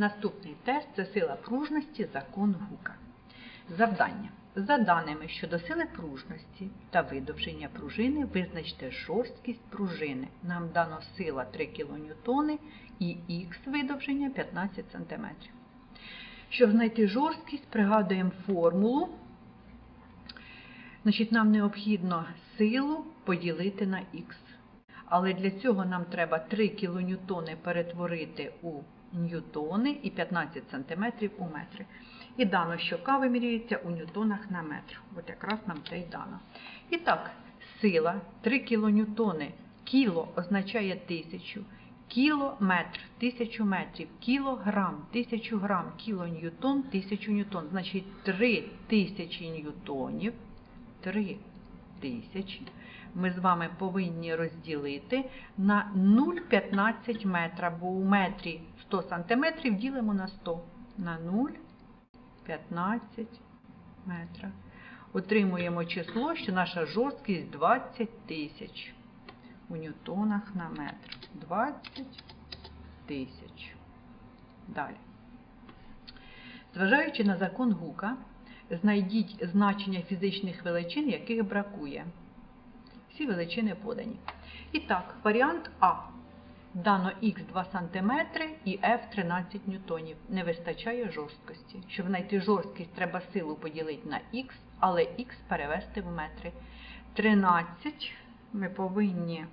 Наступний тест це сила пружності закон Гука. Завдання. За даними щодо сили пружності та видовження пружини, визначте жорсткість пружини. Нам дано сила 3 кН і х видовження 15 см. Щоб знайти жорсткість, пригадуємо формулу. Значить, Нам необхідно силу поділити на х. Але для цього нам треба 3 кН перетворити у ньютони і 15 см у метри. І дано, що К вимірюється у ньютонах на метр. От якраз нам це й дано. І так, сила 3 кН. Кіло означає тисячу. Кілометр, тисячу метрів, кілограм, тисячу грам, кілоньютон, тисячу ньютон. Значить, 3 тисячі ньютонів, 3 тисячі ми з вами повинні розділити на 0,15 метра, бо у метрі 100 см ділимо на 100 на 0,15 метра. Отримуємо число, що наша жорсткість 20 тисяч у ньютонах на метр. 20 тисяч. Далі. Зважаючи на закон Гука, знайдіть значення фізичних величин, яких бракує. Всі величини подані. І так, варіант А. Дано х 2 см і F 13 ньютонів. Не вистачає жорсткості. Щоб знайти жорсткість, треба силу поділити на х, але х перевести в метри. 13 ми повинні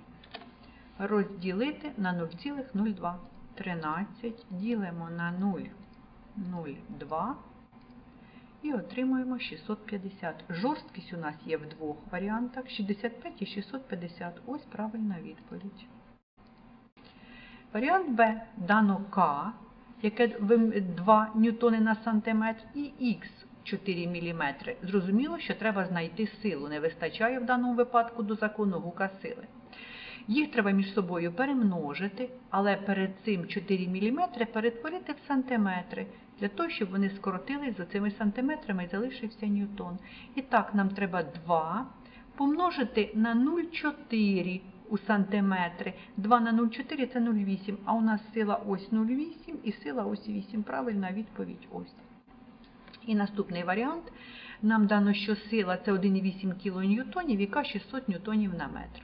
розділити на 0,02. 13 ділимо на 0,02 і отримуємо 650. Жорсткість у нас є в двох варіантах 65 і 650. Ось правильна відповідь. Варіант Б. Дано К, яке 2 ньютони на сантиметр, і Х 4 мм. Зрозуміло, що треба знайти силу. Не вистачає в даному випадку до закону гука сили. Їх треба між собою перемножити, але перед цим 4 мм перетворити в сантиметри, для того, щоб вони скоротились за цими сантиметрами і залишився ньютон. І так, нам треба 2 помножити на 0,4 у сантиметри. 2 на 0,4 це 0,8, а у нас сила ось 0,8 і сила ось 8. Правильна відповідь ось. І наступний варіант. Нам дано, що сила це 1,8 кН, яка 600 ньютонів на метр.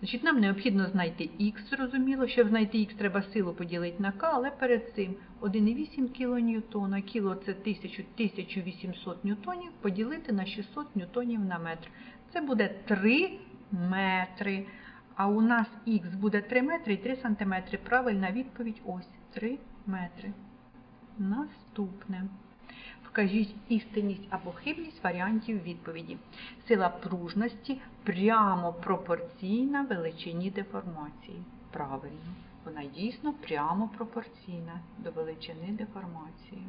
Значить, Нам необхідно знайти х, зрозуміло. Щоб знайти х, треба силу поділити на k, але перед цим 1,8 кН, кіло це 1000, 1800 ньютонів, поділити на 600 ньютонів на метр. Це буде 3 метри. А у нас х буде 3 метри і 3 сантиметри. Правильна відповідь ось 3 метри. Наступне. Вкажіть істинність або хибність варіантів відповіді. Сила пружності прямо пропорційна величині деформації. Правильно, вона дійсно прямо пропорційна до величини деформації.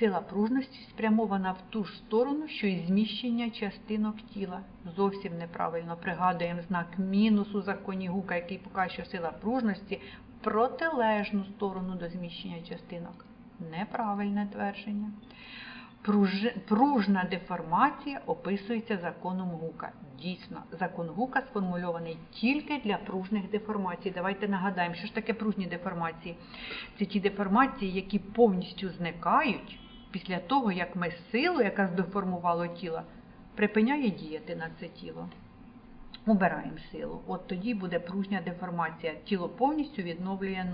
Сила пружності спрямована в ту ж сторону, що і зміщення частинок тіла. Зовсім неправильно пригадуємо знак мінус у законі Гука, який покаже, що сила пружності протилежну сторону до зміщення частинок. Неправильне твердження. Пружна деформація описується законом Гука. Дійсно, закон Гука сформульований тільки для пружних деформацій. Давайте нагадаємо, що ж таке пружні деформації. Це ті деформації, які повністю зникають після того, як ми силу, яка здеформувала тіло, припиняє діяти на це тіло. Убираємо силу. От тоді буде пружня деформація. Тіло повністю відновлює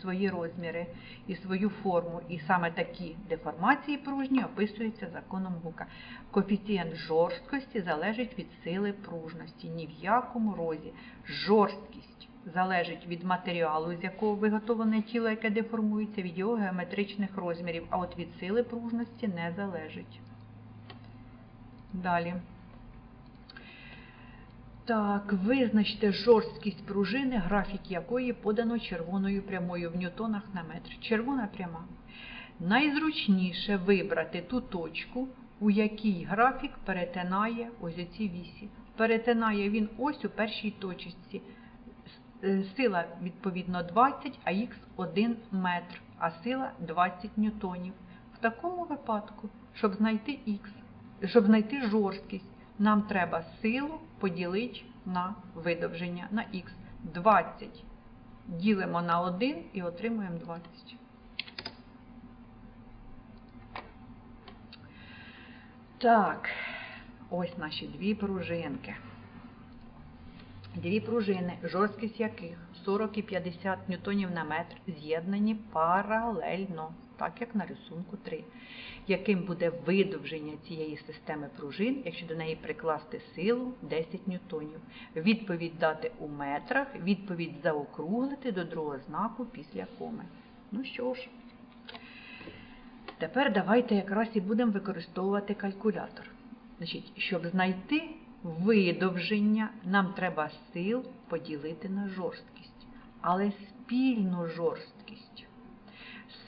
свої розміри і свою форму. І саме такі деформації пружні описуються законом Гука. Коефіцієнт жорсткості залежить від сили пружності. Ні в якому розі. Жорсткість залежить від матеріалу, з якого виготовлене тіло, яке деформується, від його геометричних розмірів, а от від сили пружності не залежить. Далі. Так, визначте жорсткість пружини, графік якої подано червоною прямою в ньютонах на метр. Червона пряма. Найзручніше вибрати ту точку, у якій графік перетинає ось ці вісі. Перетинає він ось у першій точці. Сила, відповідно, 20, а х 1 метр, а сила 20 ньютонів. В такому випадку, щоб знайти х, щоб знайти жорсткість, нам треба силу поділити на видовження на х. 20 Ділимо на 1 і отримуємо 20. Так, ось наші дві пружинки. Дві пружини, жорсткість яких 40 і 50 ньютонів на метр, з'єднані паралельно, так як на рисунку 3. Яким буде видовження цієї системи пружин, якщо до неї прикласти силу 10 ньютонів. Відповідь дати у метрах, відповідь заокруглити до другого знаку після коми. Ну що ж, тепер давайте якраз і будемо використовувати калькулятор. Значить, щоб знайти видовження, нам треба сил поділити на жорсткість, але спільну жорсткість.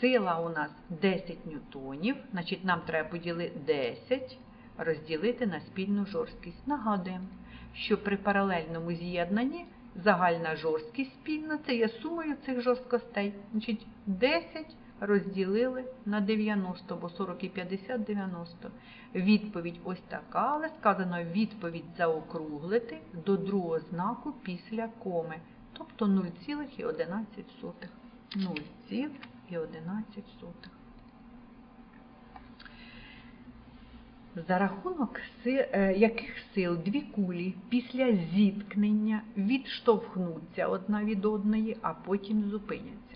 Сила у нас 10 ньютонів, значить нам треба поділити 10, розділити на спільну жорсткість. Нагадуємо, що при паралельному з'єднанні загальна жорсткість спільна це є сумою цих жорсткостей. Значить, 10 розділили на 90, бо 40 і 50 – 90. Відповідь ось така, але сказано відповідь заокруглити до другого знаку після коми, тобто 0,11. 0,11. За рахунок е, яких сил дві кулі після зіткнення відштовхнуться одна від одної, а потім зупиняться.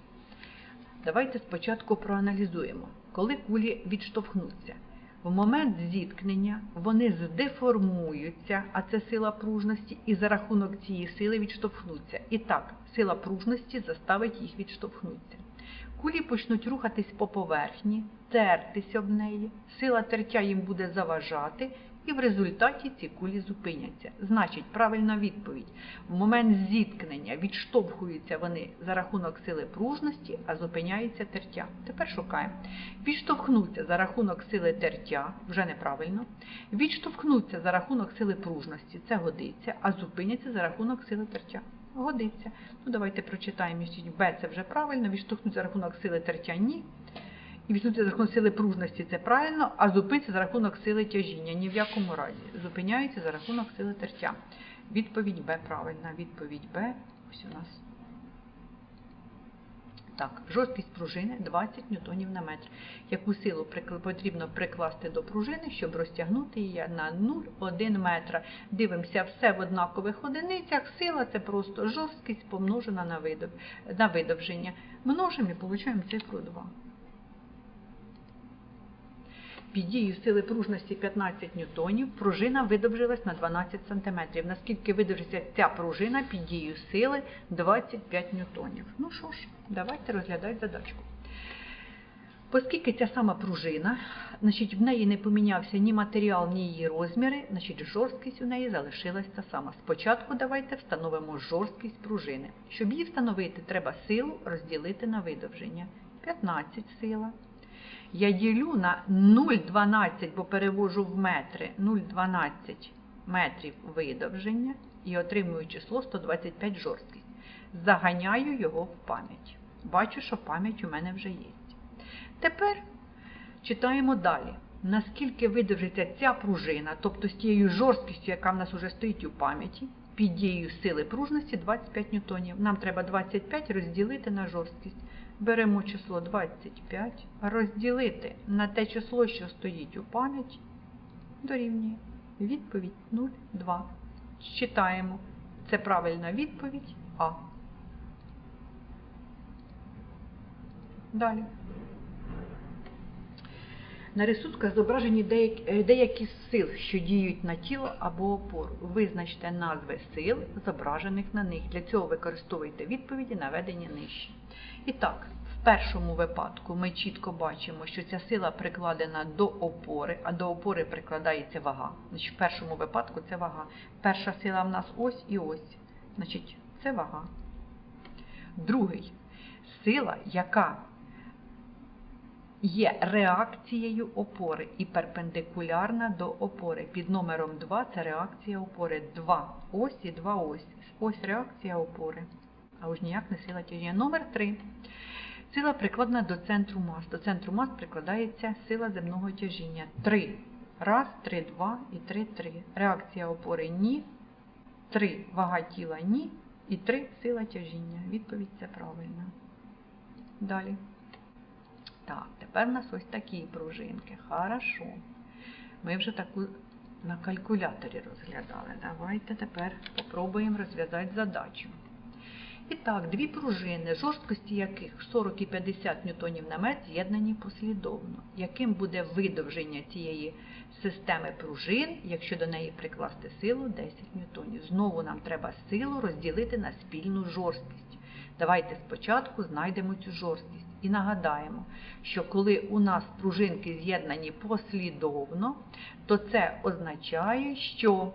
Давайте спочатку проаналізуємо, коли кулі відштовхнуться. В момент зіткнення вони здеформуються, а це сила пружності, і за рахунок цієї сили відштовхнуться. І так, сила пружності заставить їх відштовхнутися. Кулі почнуть рухатись по поверхні, тертись об неї, сила тертя їм буде заважати, і в результаті ці кулі зупиняться. Значить, правильна відповідь. В момент зіткнення відштовхуються вони за рахунок сили пружності, а зупиняється тертя. Тепер шукаємо. Відштовхнуться за рахунок сили тертя, вже неправильно. Відштовхнуться за рахунок сили пружності, це годиться, а зупиняться за рахунок сили тертя. Годиться. Ну, давайте прочитаємо. Б це вже правильно, відштовхнуться за рахунок сили тертя ні. І відсутність за рахунок сили пружності це правильно, а зупиниться за рахунок сили тяжіння. Ні в якому разі. Зупиняється за рахунок сили тертя. Відповідь Б правильна. Відповідь Б. Ось у нас. Так, жорсткість пружини 20 ньютонів на метр. Яку силу потрібно прикласти до пружини, щоб розтягнути її на 0,1 метра. Дивимося, все в однакових одиницях. Сила це просто жорсткість помножена на, видовження. Множимо і отримуємо цифру 2. Під дією сили пружності 15 ньютонів пружина видовжилась на 12 см. Наскільки видовжиться ця пружина під дією сили 25 ньютонів. Ну що ж, давайте розглядати задачку. Оскільки ця сама пружина, значить, в неї не помінявся ні матеріал, ні її розміри, значить, жорсткість у неї залишилась та сама. Спочатку давайте встановимо жорсткість пружини. Щоб її встановити, треба силу розділити на видовження. 15 сила. Я ділю на 0,12, бо перевожу в метри 0,12 метрів видовження і отримую число 125 жорсткість. Заганяю його в пам'ять. Бачу, що пам'ять у мене вже є. Тепер читаємо далі. Наскільки видовжиться ця пружина, тобто з тією жорсткістю, яка в нас вже стоїть у пам'яті, під дією сили пружності 25 ньютонів. Нам треба 25 розділити на жорсткість. Беремо число 25, розділити на те число, що стоїть у пам'яті, дорівнює. Відповідь 0,2. Считаємо. Це правильна відповідь А. Далі. На рисунках зображені деякі, е, сил, що діють на тіло або опору. Визначте назви сил, зображених на них. Для цього використовуйте відповіді, наведені нижче. І так, в першому випадку ми чітко бачимо, що ця сила прикладена до опори, а до опори прикладається вага. Значить, в першому випадку це вага. Перша сила в нас ось і ось. Значить, це вага. Другий сила, яка є реакцією опори і перпендикулярна до опори. Під номером 2 це реакція опори. 2 ось і 2 ось. Ось реакція опори. А уж ніяк не сила тяжіння. Номер 3. Сила прикладена до центру мас. До центру мас прикладається сила земного тяжіння. 3. Раз, 3, 2 і 3, 3. Реакція опори ні. 3. Вага тіла ні. І 3 сила тяжіння. Відповідь це правильно. Далі. Так, тепер у нас ось такі пружинки. Хорошо. Ми вже таку на калькуляторі розглядали. Давайте тепер попробуємо розв'язати задачу. І так, дві пружини, жорсткості яких 40 і 50 ньютонів на метр з'єднані послідовно. Яким буде видовження цієї системи пружин, якщо до неї прикласти силу 10 ньютонів? Знову нам треба силу розділити на спільну жорсткість. Давайте спочатку знайдемо цю жорсткість і нагадаємо, що коли у нас пружинки з'єднані послідовно, то це означає, що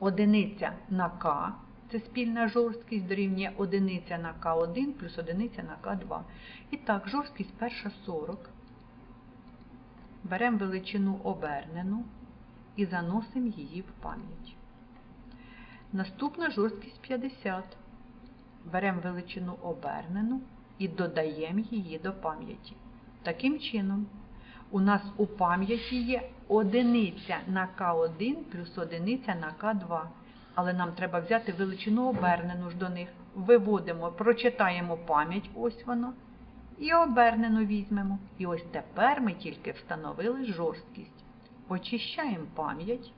одиниця на К, це спільна жорсткість дорівнює одиниця на К1 плюс одиниця на К2. І так, жорсткість перша 40. Беремо величину обернену і заносимо її в пам'ять. Наступна жорсткість 50. Беремо величину обернену і додаємо її до пам'яті. Таким чином, у нас у пам'яті є одиниця на К1 плюс одиниця на К2. Але нам треба взяти величину обернену ж до них. Виводимо, прочитаємо пам'ять, ось воно, і обернену візьмемо. І ось тепер ми тільки встановили жорсткість. Очищаємо пам'ять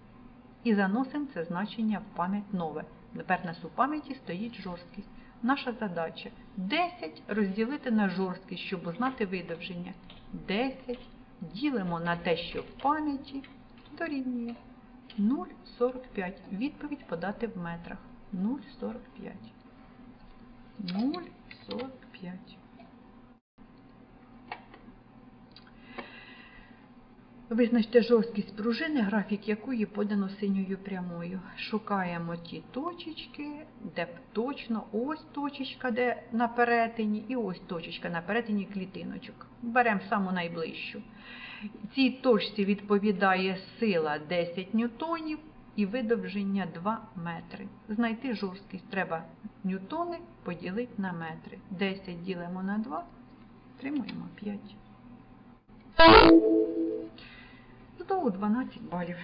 і заносимо це значення в пам'ять нове. Тепер у нас у пам'яті стоїть жорсткість. Наша задача 10 розділити на жорсткість, щоб узнати видовження. 10 ділимо на те, що в пам'яті дорівнює 0,45. Відповідь подати в метрах. 0,45. 0,45. Визначте жорсткість пружини, графік якої подано синьою прямою. Шукаємо ті точечки, де точно ось точечка, де на перетині, і ось точечка на перетині клітиночок. Беремо саму найближчу. Цій точці відповідає сила 10 ньютонів і видовження 2 метри. Знайти жорсткість треба ньютони поділити на метри. 10 ділимо на 2, отримуємо 5. Знову 12 балів.